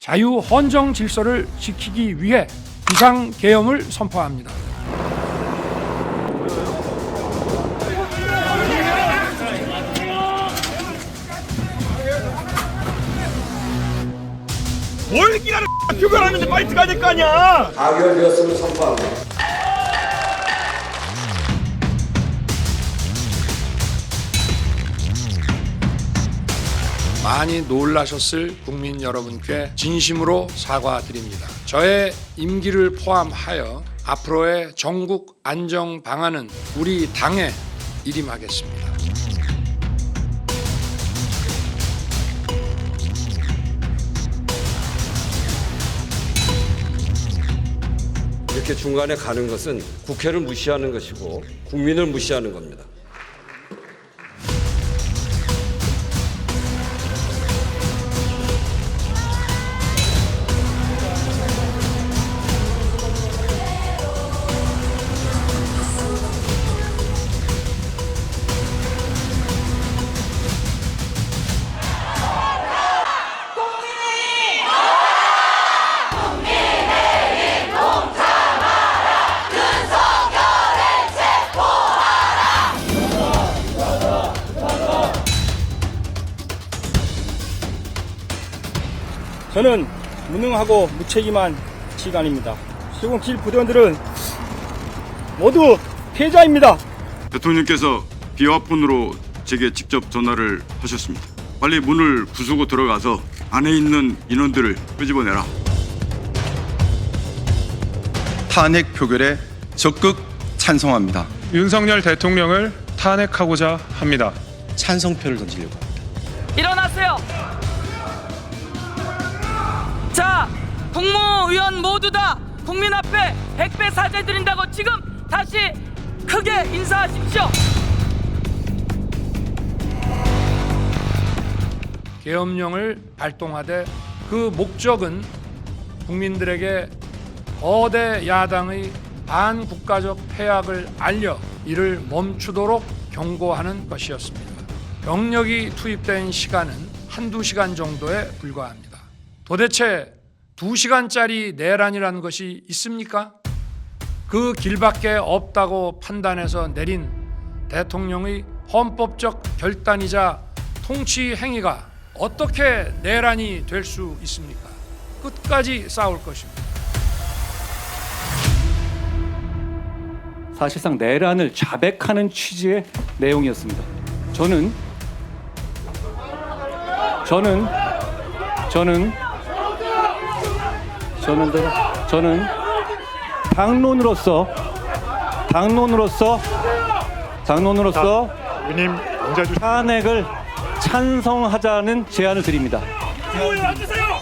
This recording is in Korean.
자유 헌정 질서를 지키기 위해 비상 계엄을 선포합니다. 뭘 기다려 표결하는데 빨리 들어가야 될 거 아니야 가결되었음을 선포합니다. 많이 놀라셨을 국민 여러분께 진심으로 사과드립니다. 저의 임기를 포함하여 앞으로의 전국 안정 방안은 우리 당에 일임하겠습니다. 이렇게 중간에 가는 것은 국회를 무시하는 것이고 국민을 무시하는 겁니다. 저는 무능하고 무책임한 지휘관입니다 지금 길 부대원들은 모두 피해자입니다 대통령께서 비화폰으로 제게 직접 전화를 하셨습니다. 빨리 문을 부수고 들어가서 안에 있는 인원들을 끄집어내라. 탄핵 표결에 적극 찬성합니다. 윤석열 대통령을 탄핵하고자 합니다. 찬성표를 던지려고 합니다. 일어나세요. 국무위원 모두 다 국민 앞에 백배 사죄드린다고 지금 다시 크게 인사하십시오. 계엄령을 발동하되 그 목적은 국민들에게 거대 야당의 반국가적 패악을 알려 이를 멈추도록 경고하는 것이었습니다. 병력이 투입된 시간은 한두 시간 정도에 불과합니다. 도대체 두 시간짜리 내란이라는 것이 있습니까? 그 길밖에 없다고 판단해서 내린 대통령의 헌법적 결단이자 통치 행위가 어떻게 내란이 될 수 있습니까? 끝까지 싸울 것입니다. 사실상 내란을 자백하는 취지의 내용이었습니다. 저는 저는 저는 저는 저는 당론으로서 당론으로서 당론으로서 주 탄핵을 찬성하자는 제안을 드립니다. 앉으세요.